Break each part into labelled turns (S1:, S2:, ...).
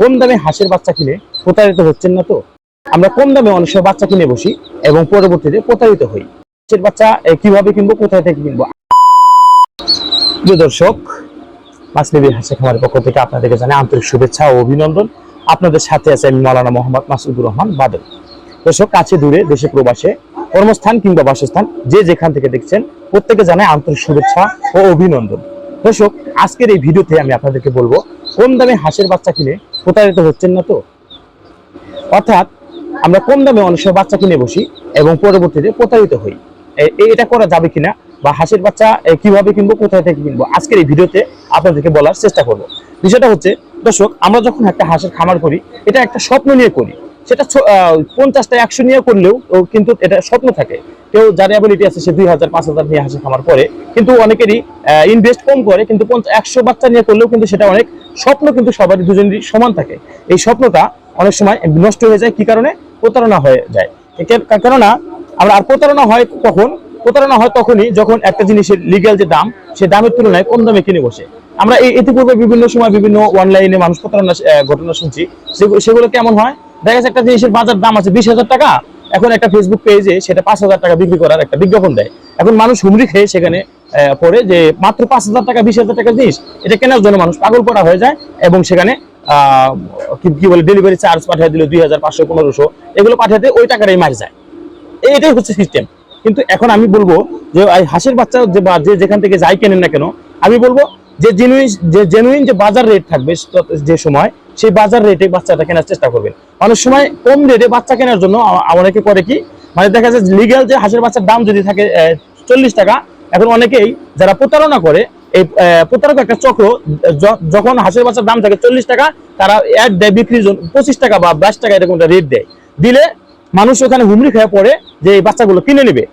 S1: কম দামে হাঁসের বাচ্চা কিনে প্রতারিত হচ্ছেন না তো? আমরা কম দামে অনেক সময় বাচ্চা কিনে বসি এবং পরবর্তীতে প্রতারিত হই। হাঁসের বাচ্চা কীভাবে কিনবো, কোথায় থেকে কিনবো? প্রিয় দর্শক মাসলিবি হাসি খামারের পক্ষ থেকে আপনাদেরকে জানাই আন্তরিক শুভেচ্ছা ও অভিনন্দন। আপনাদের সাথে আছে আমি মাওলানা মোহাম্মদ মাসুদুর রহমান বাদল। দর্শক, কাছে দূরে, দেশে প্রবাসে, কর্মস্থান কিংবা বাসস্থান, যে যেখান থেকে দেখছেন, প্রত্যেকে জানাই আন্তরিক শুভেচ্ছা ও অভিনন্দন। দর্শক, আজকের এই ভিডিওতে আমি আপনাদেরকে বলব কম দামে হাঁসের বাচ্চা কিনে প্রতারিত হচ্ছেন না তো? অর্থাৎ আমরা কম দামে অনেক সময় বাচ্চা কিনে বসি এবং পরবর্তীতে প্রতারিত হই। এটা করা যাবে কিনা বা হাঁসের বাচ্চা কীভাবে কিনবো, কোথায় থেকে কিনবো, আজকের এই ভিডিওতে আপনাদেরকে বলার চেষ্টা করব। বিষয়টা হচ্ছে, দর্শক, আমরা যখন একটা হাঁসের খামার করি, এটা একটা স্বপ্ন নিয়ে করি। সেটা পঞ্চাশটা, একশো নিয়ে করলেও কিন্তু এটা স্বপ্ন থাকে। কেউ যার অ্যাবিলিটি আছে, সে দুই হাজার, পাঁচ হাজার নিয়ে হাঁসের খামার করে, কিন্তু অনেকেরই ইনভেস্ট কম করে, কিন্তু একশো বাচ্চা নিয়ে করলেও কিন্তু সেটা অনেক স্বপ্ন কিন্তু সবারই দুজনেরই সমান থাকে। এই স্বপ্নটা অনেক সময় নষ্ট হয়ে যায়, কি কারণে? প্রতারণা হয়ে যায়। কেননা, আমরা আর প্রতারণা হয় কখন? প্রতারণা হয় তখনই যখন একটা জিনিসের লিগ্যাল যে দাম, সে দামের তুলনায় কম দামে কিনে বসে। আমরা এই ইতিপূর্বে বিভিন্ন সময় বিভিন্ন অনলাইনে মানুষ প্রতারণা ঘটনা শুনছি। সেগু- সেগুলো কেমন হয়? দেখা যাচ্ছে একটা জিনিসের বাজার দাম আছে বিশ হাজার টাকা এখন একটা ফেসবুক পেজে সেটা পাঁচ হাজার টাকা বিক্রি করার একটা বিজ্ঞাপন দেয়। এখন মানুষ হুমড়ি খেয়ে সেখানে পড়ে যে মাত্র পাঁচ হাজার টাকা, বিশ হাজার টাকা জিনিস, এটা কেনার জন্য মানুষ পাগল করা হয়ে যায় এবং সেখানে কি- বলে ডেলিভারি চার্জ পাঠিয়ে দিল দুই হাজার পাঁচশো, পনেরোশো, এগুলো পাঠিয়ে দিয়ে ওই টাকাটাই মার যায়। এটাই হচ্ছে সিস্টেম কিন্তু এখন আমি বলব যে হাঁসের বাচ্চা বা যে যেখান থেকে যাই কেনেন না কেন, আমি বলব যে জেনুইন যে জেনুইন যে বাজার রেট থাকবে যে সময়, সেই বাজার রেটে বাচ্চাটা কেনার চেষ্টা করবেন। অনেক সময় কম রেটে বাচ্চা কেনার জন্য অনেকে করে কি মানে দেখা যায় লিগ্যাল যে হাঁসের বাচ্চার দাম যদি থাকে চল্লিশ টাকা, এখন অনেকেই যারা প্রতারণা করে, এই প্রতারক একটা চক্র যখন হাঁসের বাচ্চার দাম থাকে চল্লিশ টাকা, তারা অ্যাড দেয় বিক্রির জন্য পঁচিশ টাকা বা বাইশ টাকা এরকম একটা রেট দেয়। দিলে মানুষ ওখানে হুমড়ি খেয়ে পড়ে যে এই বাচ্চাগুলো কিনে নেবে।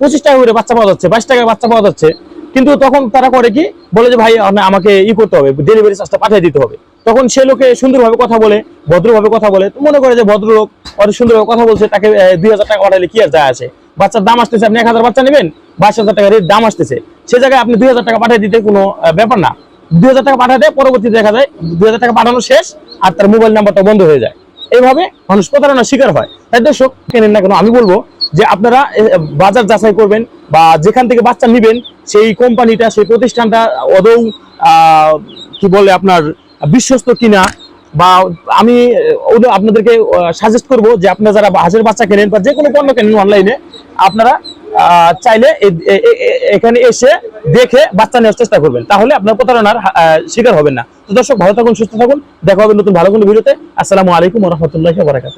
S1: পঁচিশ টাকা করে বাচ্চা পাওয়া যাচ্ছে, বাইশ টাকায় বাচ্চা পাওয়া যাচ্ছে। কিন্তু তখন তারা করে কি? বলে যে, ভাই আমাকে ই করতে হবে ডেলিভারি চার্জটা পাঠিয়ে দিতে হবে। তখন সে লোকে সুন্দরভাবে কথা বলে, ভদ্রভাবে কথা বলে। মনে করে যে, ভদ্রলোক অনেক সুন্দরভাবে কথা বলছে, তাকে দুই হাজার টাকা পাঠালে কি আর যায় আছে? বাচ্চার দাম আসতেছে, আপনি এক হাজার বাচ্চা নেবেন? বাইশ হাজার টাকা রেট দাম আসতেছে। সে জায়গায় আপনি দুই হাজার টাকা পাঠিয়ে দিতে কোনো ব্যাপার না। দুই হাজার টাকা পাঠাতে পরবর্তীতে দেখা যায়, দুই হাজার টাকা পাঠানো শেষ, আর তার মোবাইল নাম্বারটা বন্ধ হয়ে যায়। এইভাবে মানুষ প্রতারণার শিকার হয়। তাই দর্শক কেনেন না কেন, আমি বলব যে আপনারা বাজার যাচাই করবেন বা যেখান থেকে বাচ্চা নিবেন, সেই কোম্পানিটা, সেই প্রতিষ্ঠানটা অদৌ কি বলে আপনার, বিশ্বস্ত কিনা বা আমি আপনাদেরকে সাজেস্ট করব যে আপনারা যারা হাঁসের বাচ্চা কেনেন বা যে কোনো পণ্য কেনেন অনলাইনে আপনারা চাইলে এখানে এসে দেখে বাচ্চা নেওয়ার চেষ্টা করবেন। তাহলে আপনার প্রতারণার শিকার হবেন না। তো দর্শক, ভালো থাকুন, সুস্থ থাকুন। দেখা হবে নতুন ভালো কোনো ভিডিওতে। আসসালামু আলাইকুম রহমতুল্লাহ বারাকাত